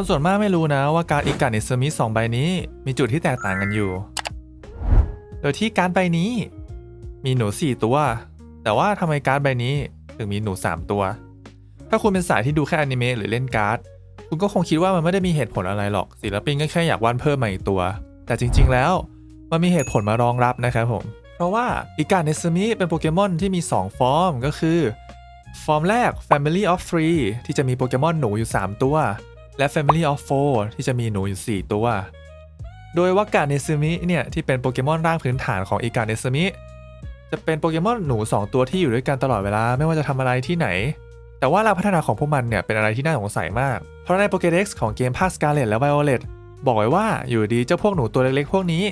คนส่วนมากไม่รู้นะว่าการดอิกานิสมิสองใบนี้มีจุดที่แตกต่างกันอยู่ โดยที่การดใบนี้ มีหนู 4 ตัว แต่ว่าทำไมการ์ดใบนี้ถึงมีหนู 3 ตัว ถ้าคุณเป็นสายที่ดูแค่อนิเมะหรือเล่นการ์ด คุณก็คงคิดว่ามันไม่ได้มีเหตุผลอะไรหรอก ศิลปินก็แค่อยากวาดเพิ่มมาอีกตัว แต่จริง ๆ แล้ว มันมีเหตุผลมารองรับนะครับผม เพราะว่าอิกาเนซึมิเป็นโปเกมอนที่มี 2 ฟอร์มก็คือ ฟอร์มแรก Family of Three ที่จะมีโปเกมอนหนูอยู่ 3 ตัว และ Family of Four ที่จะมีหนูอยู่ 4 ตัว โดยวากาเนซึมิเนี่ยที่เป็นโปเกมอนร่างพื้นฐานของอิกาเนซึมิจะเป็นโปเกมอนหนู 2 ตัวที่อยู่ด้วยกันตลอดเวลาไม่ว่าจะทำอะไรที่ไหน แต่ว่าแรงพัฒนาของพวกมันเนี่ยเป็นอะไรที่น่าสงสัยมาก เพราะในโปเกเด็กซ์ของเกมภาคสกาเลตและไวโอเลตบอกไว้ว่าอยู่ดีเจ้าพวกหนูตัวเล็กๆ พวกนี้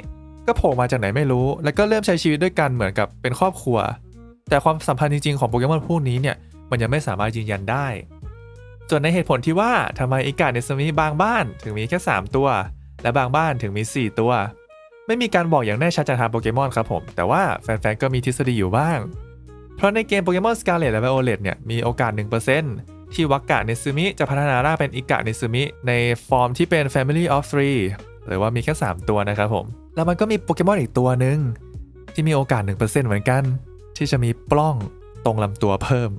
ก็โผล่มาจากไหนไม่รู้ แล้วก็เริ่มใช้ชีวิตด้วยกันเหมือนกับเป็นครอบครัว แต่ความสัมพันธ์จริงๆของโปเกมอนพวกนี้เนี่ยมันยังไม่สามารถยืนยันได้ ส่วนในเหตุผลที่ว่าทำไมอิกาเนสมิบางบ้านถึงมีแค่ 3 ตัว และบางบ้านถึงมี 4 ตัว ไม่มีการบอกอย่างแน่ชัดจากทางโปเกมอนครับผม แต่ว่าแฟนๆ ก็มีทฤษฎีอยู่บ้าง เพราะในเกมโปเกมอนสกาเลตและไวโอเลตเนี่ยมีโอกาส 1%ที่วักกะเนซึมิจะพัฒนาร่างเป็นอิกะเนซึมิในฟอร์มที่เป็น Family of Three หรือว่ามีแค่ 3 ตัวนะครับผม แล้วมันก็มีโปเกมอนอีกตัวหนึ่งที่มีโอกาส 1%เหมือนกัน ที่จะมีปล้องตรงลำตัวเพิ่ม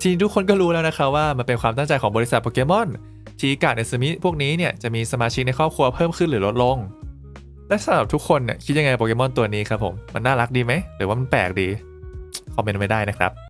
ทีนี้ทุกคนก็รู้แล้วนะคะว่ามันเป็นความตั้งใจของบริษัทโปเกมอนที่การเอสมิพวกนี้เนี่ยจะมีสมาชิกในครอบครัวเพิ่มขึ้นหรือลดลง และสำหรับทุกคนเนี่ยคิดยังไงโปเกมอนตัวนี้ครับผม มันน่ารักดีไหม หรือว่ามันแปลกดี คอมเมนต์ไว้ได้นะครับ